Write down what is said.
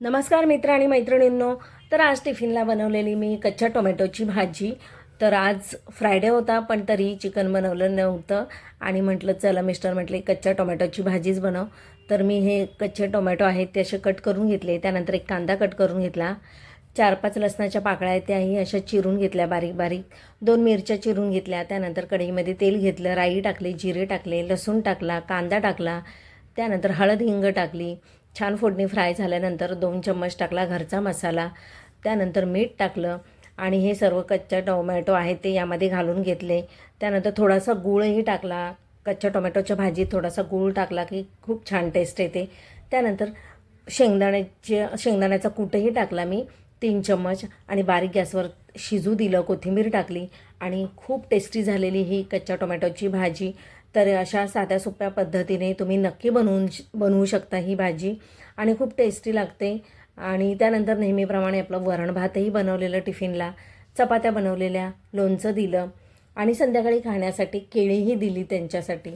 नमस्कार मित्र आणि मैत्रिणींनो. तर आज टिफिनला बनवलेली मी कच्च्या टोमॅटोची भाजी. तर आज फ्रायडे होता पण तरी चिकन बनवलं नव्हतं. आणि म्हटलं चला मिस्टर म्हटले कच्च्या टोमॅटोची भाजीच बनव. तर मी हे कच्चे टोमॅटो आहेत ते असे कट करून घेतले. त्यानंतर एक कांदा कट करून घेतला. चार पाच लसणाच्या पाकळ्या आहेत त्याही अशा चिरून घेतल्या बारीक बारीक दोन मिरच्या चिरून घेतल्या. त्यानंतर कढईमध्ये तेल घेतलं राई टाकली जिरे टाकले लसूण टाकला कांदा टाकला. त्यानंतर हळद हिंग टाकली. छान फोडणी फ्राय झाल्यानंतर दोन चम्मच टाकला घरचा मसाला त्यानंतर मीठ टाकलं आणि हे सर्व कच्चा टोमॅटो आहे ते यामध्ये घालून घेतले. त्यानंतर थोडासा गूळही टाकला कच्च्या टोमॅटोच्या भाजीत थोडासा गूळ टाकला की खूप छान टेस्ट येते. त्यानंतर शेंगदाण्याचे शेंगदाण्याचा कूटही टाकला मी तीन चम्मच आणि बारीक गॅसवर शिजू दिलं कोथिंबीर टाकली आणि खूप टेस्टी झालेली ही कच्च्या टोमॅटोची भाजी. तर अशा साध्या सोप्या पद्धतीने तुम्ही नक्की बनवून बनवू शकता ही भाजी. आणि खूप टेस्टी लागते. आणि त्यानंतर नेहमीप्रमाणे आपलं वरण भातही बनवलेलं टिफिनला. चपात्या बनवलेल्या लोणचं दिलं. आणि संध्याकाळी खाण्यासाठी केळीही दिली त्यांच्यासाठी.